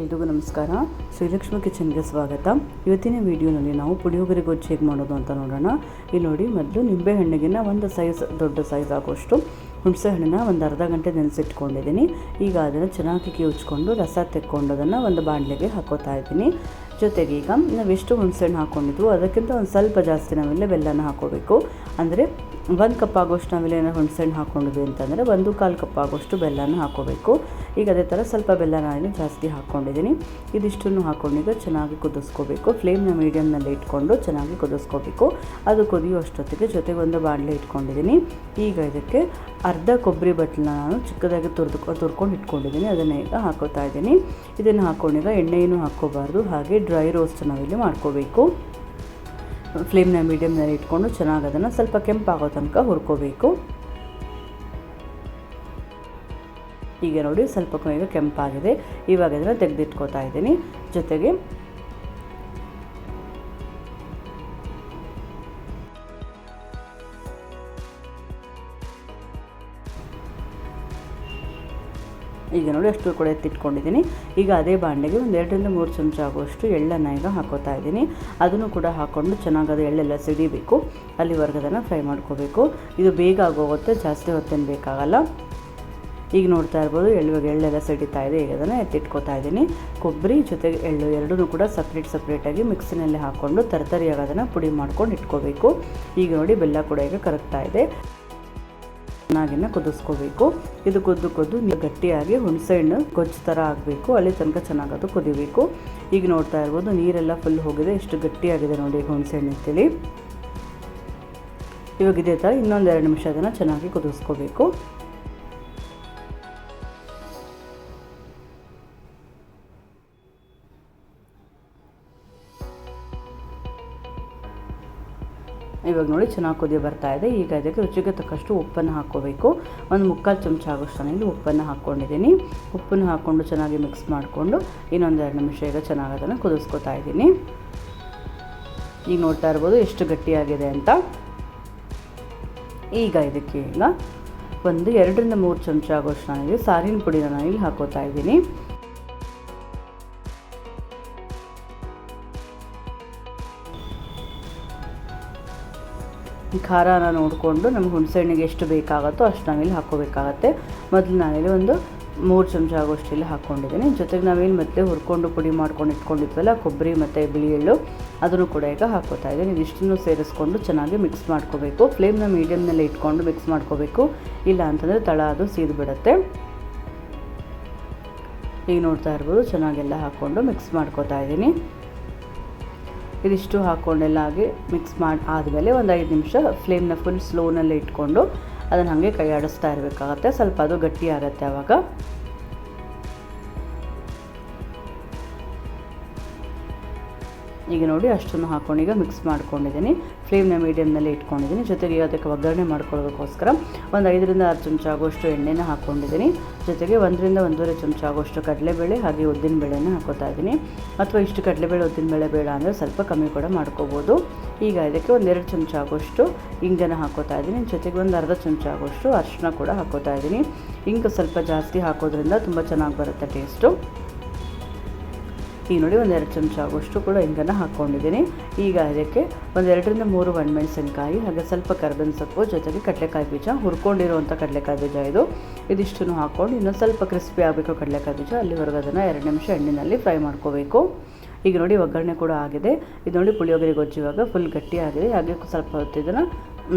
ಎಲ್ರಿಗೂ ನಮಸ್ಕಾರ. ಶ್ರೀಲಕ್ಷ್ಮಿ ಕಿಚನ್ಗೆ ಸ್ವಾಗತ. ಇವತ್ತಿನ ವಿಡಿಯೋನಲ್ಲಿ ನಾವು ಪುಳಿಯೋಗರೆ ಗೊಜ್ಜು ಹೇಗೆ ಮಾಡೋದು ಅಂತ ನೋಡೋಣ. ಇಲ್ಲಿ ನೋಡಿ, ಮೊದಲು ನಿಂಬೆ ಹಣ್ಣಿಗಿನ ಒಂದು ಸೈಜ್ ದೊಡ್ಡ ಸೈಜ್ ಆಗೋಷ್ಟು ಹುಣಸೆ ಹಣ್ಣನ್ನ ಒಂದು ಅರ್ಧ ಗಂಟೆ ನೆನೆಸಿಟ್ಕೊಂಡಿದ್ದೀನಿ. ಈಗ ಅದನ್ನು ಚೆನ್ನಾಗಿ ಕಿವುಚ್ಕೊಂಡು ರಸ ತೆಕ್ಕೊಂಡು ಅದನ್ನು ಒಂದು ಬಾಣಲೆಗೆ ಹಾಕೋತಾ ಇದ್ದೀನಿ. ಜೊತೆಗೆ ಈಗ ನಾವೆಷ್ಟು ಹುಣಸೆಹಣ್ಣು ಹಾಕ್ಕೊಂಡಿದ್ವು ಅದಕ್ಕಿಂತ ಒಂದು ಸ್ವಲ್ಪ ಜಾಸ್ತಿ ನಾವೆಲ್ಲ ಬೆಲ್ಲನ ಹಾಕೋಬೇಕು. ಅಂದರೆ ಒಂದು ಕಪ್ ಆಗೋಷ್ಟು ನಾವೆಲ್ಲ ಏನೋ ಹುಣಸೆಹಣ್ಣು ಹಾಕ್ಕೊಂಡಿದ್ವಿ ಅಂತಂದರೆ ಒಂದು ಕಾಲು ಕಪ್ ಆಗೋಷ್ಟು ಬೆಲ್ಲನ ಹಾಕೋಬೇಕು. ಈಗ ಅದೇ ಥರ ಸ್ವಲ್ಪ ಬೆಲ್ಲನ ನಾನು ಜಾಸ್ತಿ ಹಾಕ್ಕೊಂಡಿದ್ದೀನಿ ಇದಿಷ್ಟನ್ನು ಹಾಕ್ಕೊಂಡೀಗ ಚೆನ್ನಾಗಿ ಕುದಿಸ್ಕೋಬೇಕು. ಫ್ಲೇಮ್ನ ಮೀಡಿಯಮ್ನಲ್ಲಿ ಇಟ್ಕೊಂಡು ಚೆನ್ನಾಗಿ ಕುದಿಸ್ಕೋಬೇಕು. ಅದು ಕುದಿಯುವಷ್ಟೊತ್ತಿಗೆ ಜೊತೆಗೆ ಒಂದು ಬಾಣಲೆ ಇಟ್ಕೊಂಡಿದ್ದೀನಿ. ಈಗ ಇದಕ್ಕೆ ಅರ್ಧ ಕೊಬ್ಬರಿ ಬಟ್ಲನ್ನ ನಾನು ಚಿಕ್ಕದಾಗಿ ತುರ್ದು ತುರ್ಕೊಂಡು ಇಟ್ಕೊಂಡಿದ್ದೀನಿ. ಅದನ್ನು ಈಗ ಹಾಕೋತಾ ಇದ್ದೀನಿ. ಇದನ್ನು ಹಾಕ್ಕೊಂಡೀಗ ಎಣ್ಣೆಯನ್ನು ಹಾಕ್ಕೋಬಾರ್ದು. ಹಾಗೆ ಡ್ರೈ ರೋಸ್ಟ್ ನಾವಿಲ್ಲಿ ಮಾಡ್ಕೋಬೇಕು. ಫ್ಲೇಮ್ನ ಮೀಡಿಯಮ್ನಲ್ಲಿ ಇಟ್ಕೊಂಡು ಚೆನ್ನಾಗಿ ಅದನ್ನು ಸ್ವಲ್ಪ ಕೆಂಪಾಗೋ ತನಕ ಹುರ್ಕೋಬೇಕು. ಈಗ ನೋಡಿ ಸ್ವಲ್ಪ ಈಗ ಕೆಂಪಾಗಿದೆ. ಇವಾಗ ಇದನ್ನು ತೆಗೆದಿಟ್ಕೋತಾ ಇದ್ದೀನಿ. ಜೊತೆಗೆ ಈಗ ನೋಡಿ ಅಷ್ಟು ಕೂಡ ಎತ್ತಿಟ್ಕೊಂಡಿದ್ದೀನಿ. ಈಗ ಅದೇ ಬಾಂಡೆಗೆ ಒಂದು ಎರಡರಿಂದ ಮೂರು ಚಮಚ ಆಗುವಷ್ಟು ಎಳ್ಳನ್ನು ಈಗ ಹಾಕೋತಾ ಇದ್ದೀನಿ. ಅದನ್ನು ಕೂಡ ಹಾಕ್ಕೊಂಡು ಚೆನ್ನಾಗಿ ಅದು ಎಳ್ಳೆಲ್ಲ ಸಿಡಿಬೇಕು. ಅಲ್ಲಿವರೆಗೆ ಅದನ್ನು ಫ್ರೈ ಮಾಡ್ಕೋಬೇಕು. ಇದು ಬೇಗ ಆಗೋಗುತ್ತೆ ಜಾಸ್ತಿ ಹೊತ್ತೇನು ಬೇಕಾಗಲ್ಲ. ಈಗ ನೋಡ್ತಾ ಇರ್ಬೋದು ಎಳ್ಳುವಾಗ ಎಳ್ಳೆಲ್ಲ ಸಿಡಿತಾ ಇದೆ. ಈಗ ಅದನ್ನು ಎತ್ತಿಟ್ಕೋತಾ ಇದ್ದೀನಿ. ಕೊಬ್ಬರಿ ಜೊತೆಗೆ ಎಳ್ಳು ಎರಡೂ ಕೂಡ ಸಪ್ರೇಟ್ ಸಪ್ರೇಟಾಗಿ ಮಿಕ್ಸಿನಲ್ಲಿ ಹಾಕ್ಕೊಂಡು ತರತರಿಯಾಗಿ ಅದನ್ನು ಪುಡಿ ಮಾಡ್ಕೊಂಡು ಇಟ್ಕೋಬೇಕು. ಈಗ ನೋಡಿ ಬೆಲ್ಲ ಕೂಡ ಈಗ ಕರಗ್ತಾ ಇದೆ. ಚೆನ್ನಾಗಿನ ಕುದಿಸ್ಕೋಬೇಕು. ಇದು ಕುದ್ದು ಕುದ್ದು ನೀವು ಗಟ್ಟಿಯಾಗಿ ಹುಣಸೆ ಹಣ್ಣು ಗೊಜ್ಜು ಥರ ಆಗಬೇಕು. ಅಲ್ಲಿ ತನಕ ಚೆನ್ನಾಗಿ ಅದು ಕುದಿಬೇಕು. ಈಗ ನೋಡ್ತಾ ಇರ್ಬೋದು ನೀರೆಲ್ಲ ಫುಲ್ ಹೋಗಿದೆ. ಎಷ್ಟು ಗಟ್ಟಿಯಾಗಿದೆ ನೋಡಿ ಈಗ ಹುಣಸೆಹಣ್ಣು ಅಂತೇಳಿ. ಇವಾಗ ಇದೇ ಥರ ಇನ್ನೊಂದು ಎರಡು ನಿಮಿಷ ಅದನ್ನು ಚೆನ್ನಾಗಿ ಕುದಿಸ್ಕೋಬೇಕು. ಇವಾಗ ನೋಡಿ ಚೆನ್ನಾಗಿ ಕುದಿ ಬರ್ತಾ ಇದೆ. ಈಗ ಇದಕ್ಕೆ ರುಚಿಗೆ ತಕ್ಕಷ್ಟು ಉಪ್ಪನ್ನು ಹಾಕ್ಕೋಬೇಕು. ಒಂದು ಮುಕ್ಕಾಲು ಚಮಚ ಆಗೋಷ್ಟು ನಾನಿಲ್ಲಿ ಉಪ್ಪನ್ನು ಹಾಕ್ಕೊಂಡಿದ್ದೀನಿ. ಉಪ್ಪನ್ನು ಹಾಕ್ಕೊಂಡು ಚೆನ್ನಾಗಿ ಮಿಕ್ಸ್ ಮಾಡಿಕೊಂಡು ಇನ್ನೊಂದೆರಡು ನಿಮಿಷ ಈಗ ಚೆನ್ನಾಗಿ ಅದನ್ನು ಕುದಿಸ್ಕೊತಾ ಇದ್ದೀನಿ. ಈಗ ನೋಡ್ತಾ ಇರ್ಬೋದು ಎಷ್ಟು ಗಟ್ಟಿಯಾಗಿದೆ ಅಂತ. ಈಗ ಇದಕ್ಕೆ ಈಗ ಒಂದು ಎರಡರಿಂದ ಮೂರು ಚಮಚ ಆಗೋಷ್ಟು ನಾನಿಲ್ಲಿ ಸಾರಿನ ಪುಡಿನ ನಾನಿಲ್ಲಿ ಹಾಕೋತಾ ಇದ್ದೀನಿ. ಖಾರನ ನೋಡಿಕೊಂಡು ನಮ್ಗೆ ಹುಣಸೆಹಣ್ಣಿಗೆ ಎಷ್ಟು ಬೇಕಾಗುತ್ತೋ ಅಷ್ಟು ನಾವಿಲ್ಲಿ ಹಾಕ್ಕೋಬೇಕಾಗತ್ತೆ. ಮೊದಲು ನಾನಿಲ್ಲಿ ಒಂದು ಮೂರು ಚಮಚ ಆಗೋಷ್ಟು ಇಲ್ಲಿ ಹಾಕ್ಕೊಂಡಿದ್ದೀನಿ. ಜೊತೆಗೆ ನಾವೇನು ಮೊದಲೇ ಹುರ್ಕೊಂಡು ಪುಡಿ ಮಾಡ್ಕೊಂಡು ಇಟ್ಕೊಂಡಿದ್ವಲ್ಲ, ಕೊಬ್ಬರಿ ಮತ್ತು ಬಿಳಿ ಎಳ್ಳು ಅದನ್ನು ಕೂಡ ಈಗ ಹಾಕೋತಾ ಇದ್ದೀನಿ. ಇದಿಷ್ಟನ್ನು ಸೇರಿಸ್ಕೊಂಡು ಚೆನ್ನಾಗಿ ಮಿಕ್ಸ್ ಮಾಡ್ಕೋಬೇಕು. ಫ್ಲೇಮ್ನ ಮೀಡಿಯಮ್ನಲ್ಲಿ ಇಟ್ಕೊಂಡು ಮಿಕ್ಸ್ ಮಾಡ್ಕೋಬೇಕು. ಇಲ್ಲ ಅಂತಂದರೆ ತಳ ಅದು ಸೀದು ಬಿಡುತ್ತೆ. ಈಗ ನೋಡ್ತಾ ಇರ್ಬೋದು, ಚೆನ್ನಾಗೆಲ್ಲ ಹಾಕ್ಕೊಂಡು ಮಿಕ್ಸ್ ಮಾಡ್ಕೋತಾ ಇದ್ದೀನಿ. ಇದಿಷ್ಟು ಹಾಕ್ಕೊಂಡೆಲ್ಲ ಆಗಿ ಮಿಕ್ಸ್ ಮಾಡಿ, ಆದಮೇಲೆ ಒಂದು ಐದು ನಿಮಿಷ ಫ್ಲೇಮ್ನ ಫುಲ್ ಸ್ಲೋನಲ್ಲಿ ಇಟ್ಕೊಂಡು ಅದನ್ನು ಹಾಗೆ ಕೈ ಆಡಿಸ್ತಾ ಇರಬೇಕಾಗತ್ತೆ. ಸ್ವಲ್ಪ ಅದು ಗಟ್ಟಿ ಆಗುತ್ತೆ ಆವಾಗ ಈಗ ನೋಡಿ ಅಷ್ಟನ್ನು ಹಾಕ್ಕೊಂಡು ಈಗ ಮಿಕ್ಸ್ ಮಾಡ್ಕೊಂಡಿದ್ದೀನಿ. ಫ್ಲೇಮ್ನ ಮೀಡಿಯಮ್ನಲ್ಲಿ ಇಟ್ಕೊಂಡಿದ್ದೀನಿ. ಜೊತೆಗೆ ಅದಕ್ಕೆ ಒಗ್ಗರಣೆ ಮಾಡ್ಕೊಳ್ಳೋದಕ್ಕೋಸ್ಕರ ಒಂದು ಐದರಿಂದ ಆರು ಚಮಚ ಆಗೋಷ್ಟು ಎಣ್ಣೆನ ಹಾಕ್ಕೊಂಡಿದ್ದೀನಿ. ಜೊತೆಗೆ ಒಂದರಿಂದ ಒಂದೂವರೆ ಚಮಚ ಆಗೋಷ್ಟು ಕಡಲೆಬೇಳೆ, ಹಾಗೆ ಉದ್ದಿನ ಬೇಳೆನ ಹಾಕೋತಾ ಇದ್ದೀನಿ. ಅಥವಾ ಇಷ್ಟು ಕಡಲೆಬೇಳೆ ಉದ್ದಿನಬೇಳೆ ಬೇಡ ಅಂದರೆ ಸ್ವಲ್ಪ ಕಮ್ಮಿ ಕೂಡ ಮಾಡ್ಕೋಬೋದು. ಈಗ ಇದಕ್ಕೆ ಒಂದೆರಡು ಚಮಚ ಆಗೋಷ್ಟು ಇಂಗನ್ನು ಹಾಕೋತಾ ಇದ್ದೀನಿ. ಜೊತೆಗೆ ಒಂದು ಅರ್ಧ ಚಮಚ ಆಗೋಷ್ಟು ಅರಿಶಿನ ಕೂಡ ಹಾಕೋತಾ ಇದ್ದೀನಿ. ಇಂಗು ಸ್ವಲ್ಪ ಜಾಸ್ತಿ ಹಾಕೋದ್ರಿಂದ ತುಂಬ ಚೆನ್ನಾಗಿ ಬರುತ್ತೆ ಟೇಸ್ಟು ಈಗ ನೋಡಿ ಒಂದೆರಡು ಚಮಚ ಆಗುವಷ್ಟು ಕೂಡ ಹಿಂಗನ್ನು ಹಾಕ್ಕೊಂಡಿದ್ದೀನಿ ಈಗ ಅದಕ್ಕೆ ಒಂದೆರಡರಿಂದ ಮೂರು ಒಣಮೆಣಸಿನ್ಕಾಯಿ ಹಾಗೆ ಸ್ವಲ್ಪ ಕರ್ಬೇವಿನ ಸೊಪ್ಪು, ಜೊತೆಗೆ ಕಡಲೆಕಾಯಿ ಬೀಜ ಹುರ್ಕೊಂಡಿರುವಂಥ ಕಡಲೆಕಾಯಿ ಬೀಜ ಇದು. ಇದಿಷ್ಟನ್ನು ಹಾಕ್ಕೊಂಡು ಇನ್ನೊಂದು ಸ್ವಲ್ಪ ಕ್ರಿಸ್ಪಿ ಆಗಬೇಕು ಕಡಲೆಕಾಯಿ ಬೀಜ. ಅಲ್ಲಿವರೆಗೂ ಅದನ್ನು ಎರಡು ನಿಮಿಷ ಎಣ್ಣೆಯಲ್ಲಿ ಫ್ರೈ ಮಾಡ್ಕೋಬೇಕು. ಈಗ ನೋಡಿ ಒಗ್ಗರಣೆ ಕೂಡ ಆಗಿದೆ. ಇದು ನೋಡಿ ಪುಳಿಯೋಗರೆ ಗೊಜ್ಜಿವಾಗ ಫುಲ್ ಗಟ್ಟಿಯಾಗಿದೆ ಹಾಗೆ ಸ್ವಲ್ಪ ಹೊತ್ತು ಇದನ್ನು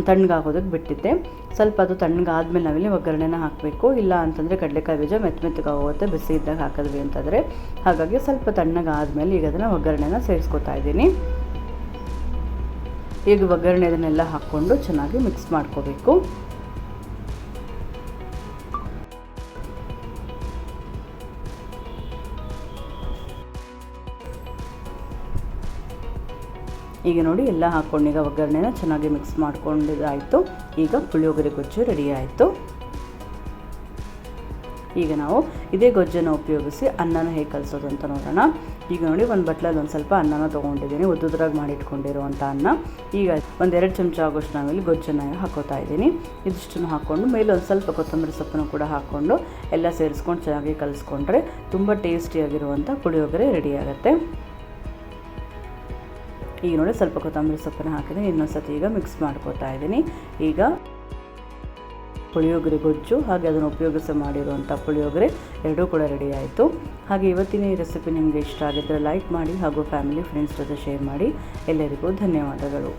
ತಣ್ಣಗಾಗೋದಕ್ಕೆ ಬಿಟ್ಟಿದ್ದೆ. ಸ್ವಲ್ಪ ಅದು ತಣ್ಣಗಾದ್ಮೇಲೆ ನಾವಿಲ್ಲಿ ಒಗ್ಗರಣೆನ ಹಾಕಬೇಕು. ಇಲ್ಲ ಅಂತಂದರೆ ಕಡಲೆಕಾಯಿ ಬೀಜ ಮೆತ್ತ ಮೆತ್ತಗಾಗುತ್ತೆ ಬಿಸಿ ಇದ್ದಾಗ ಹಾಕಿದ್ವಿ ಅಂತಂದರೆ. ಹಾಗಾಗಿ ಸ್ವಲ್ಪ ತಣ್ಣಗಾದ್ಮೇಲೆ ಈಗ ಅದನ್ನು ಒಗ್ಗರಣೆನ ಸೇರಿಸ್ಕೊತಾ ಇದ್ದೀನಿ. ಈಗ ಒಗ್ಗರಣೆ ಅದನ್ನೆಲ್ಲ ಹಾಕ್ಕೊಂಡು ಚೆನ್ನಾಗಿ ಮಿಕ್ಸ್ ಮಾಡ್ಕೋಬೇಕು. ಈಗ ನೋಡಿ ಎಲ್ಲ ಹಾಕ್ಕೊಂಡು ಈಗ ಒಗ್ಗರಣೆನ ಚೆನ್ನಾಗಿ ಮಿಕ್ಸ್ ಮಾಡ್ಕೊಂಡಿದ್ದಾಯಿತು. ಈಗ ಪುಳಿಯೋಗರೆ ಗೊಜ್ಜು ರೆಡಿ ಆಯಿತು ಈಗ ನಾವು ಇದೇ ಗೊಜ್ಜನ್ನು ಉಪಯೋಗಿಸಿ ಅನ್ನನ ಹೇಗೆ ಕಲಿಸೋದು ಅಂತ ನೋಡೋಣ. ಈಗ ನೋಡಿ ಒಂದು ಬಟ್ಲಲ್ಲಿ ಒಂದು ಸ್ವಲ್ಪ ಅನ್ನನ ತೊಗೊಂಡಿದ್ದೀನಿ, ಉದ್ದುದ್ರಾಗಿ ಮಾಡಿಟ್ಕೊಂಡಿರುವಂಥ ಅನ್ನ. ಈಗ ಒಂದೆರಡು ಚಮಚ ಆಗೋಷ್ಟು ನಾವಿಲ್ಲಿ ಗೊಜ್ಜನ್ನು ಹಾಕೋತಾ ಇದ್ದೀನಿ. ಇದಿಷ್ಟನ್ನು ಹಾಕ್ಕೊಂಡು ಮೇಲೆ ಒಂದು ಸ್ವಲ್ಪ ಕೊತ್ತಂಬರಿ ಸೊಪ್ಪನ್ನು ಕೂಡ ಹಾಕ್ಕೊಂಡು ಎಲ್ಲ ಸೇರಿಸ್ಕೊಂಡು ಚೆನ್ನಾಗಿ ಕಲಿಸ್ಕೊಂಡ್ರೆ ತುಂಬ ಟೇಸ್ಟಿಯಾಗಿರುವಂಥ ಪುಳಿಯೋಗರೆ ರೆಡಿ ಈಗ ನೋಡಿ ಸ್ವಲ್ಪ ಕೊತ್ತಂಬರಿ ಸೊಪ್ಪನ್ನು ಹಾಕಿದ್ದೀನಿ ಇನ್ನೊಂದು ಸತಿ ಈಗ ಮಿಕ್ಸ್ ಮಾಡ್ಕೋತಾ ಇದ್ದೀನಿ. ಈಗ ಪುಳಿಯೋಗರೆ ಗೊಜ್ಜು, ಹಾಗೆ ಅದನ್ನು ಉಪಯೋಗಿಸಿ ಮಾಡಿರುವಂಥ ಪುಳಿಯೋಗರೆ ಎರಡೂ ಕೂಡ ರೆಡಿ ಆಯಿತು. ಹಾಗೆ ಇವತ್ತಿನ ಈ ರೆಸಿಪಿ ನಿಮಗೆ ಇಷ್ಟ ಆಗಿದ್ದರೆ ಲೈಕ್ ಮಾಡಿ ಹಾಗೂ ಫ್ಯಾಮಿಲಿ ಫ್ರೆಂಡ್ಸ್ ಜೊತೆ ಶೇರ್ ಮಾಡಿ. ಎಲ್ಲರಿಗೂ ಧನ್ಯವಾದಗಳು.